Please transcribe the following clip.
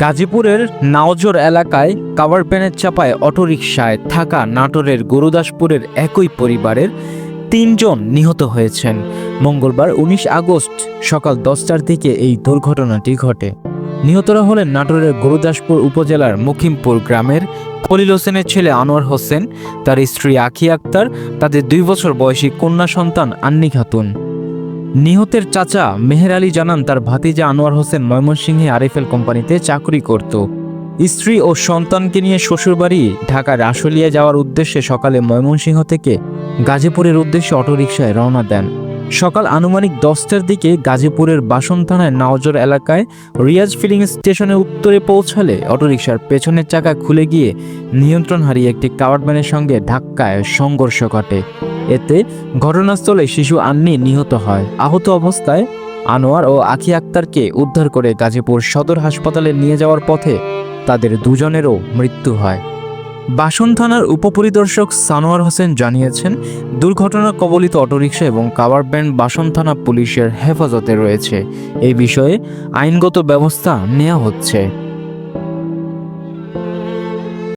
গাজীপুরের নাওজর এলাকায় কাভার প্যানের চাপায় অটোরিকশায় থাকা নাটোরের গুরুদাসপুরের একই পরিবারের তিনজন নিহত হয়েছেন। মঙ্গলবার উনিশ আগস্ট সকাল দশটার দিকে এই দুর্ঘটনাটি ঘটে। নিহতরা হলেন নাটোরের গুরুদাসপুর উপজেলার মুখিমপুর গ্রামের খলিল হোসেনের ছেলে আনোয়ার হোসেন, তার স্ত্রী আখি আক্তার, তাদের দুই বছর বয়সী কন্যা সন্তান আন্নি খাতুন। নিহতের চাচা মেহের আলী জানান, তার ভাতিজা আনোয়ার হোসেন ময়মনসিংহে আরএফএল কোম্পানিতে চাকরি করত। স্ত্রী ও সন্তানকে নিয়ে শ্বশুরবাড়ি ঢাকার আশুলিয়া যাওয়ার উদ্দেশ্যে সকালে ময়মনসিংহ থেকে গাজীপুরের উদ্দেশ্যে অটোরিকশায় রওনা দেন। সকাল আনুমানিক দশটার দিকে গাজীপুরের বাসন থানায় নাওজর এলাকায় রিয়াজ ফিলিং স্টেশনের উত্তরে পৌঁছালে অটোরিকশার পেছনের চাকা খুলে গিয়ে নিয়ন্ত্রণ হারিয়ে একটি কাভার্ড ভ্যানের সঙ্গে ধাক্কায় সংঘর্ষ ঘটে। এতে ঘটনাস্থলে শিশু আন্নি নিহত হয়। আহত অবস্থায় আনোয়ার ও আখি আক্তারকে উদ্ধার করে গাজীপুর সদর হাসপাতালে নিয়ে যাওয়ার পথে তাদের দুজনেরও মৃত্যু হয়। বাসন থানার উপপরিদর্শক সানোয়ার হোসেন জানিয়েছেন, দুর্ঘটনা কবলিত অটোরিকশা এবং কাভার ব্যান্ড বাসন থানা পুলিশের হেফাজতে রয়েছে। এই বিষয়ে আইনগত ব্যবস্থা নেওয়া হচ্ছে।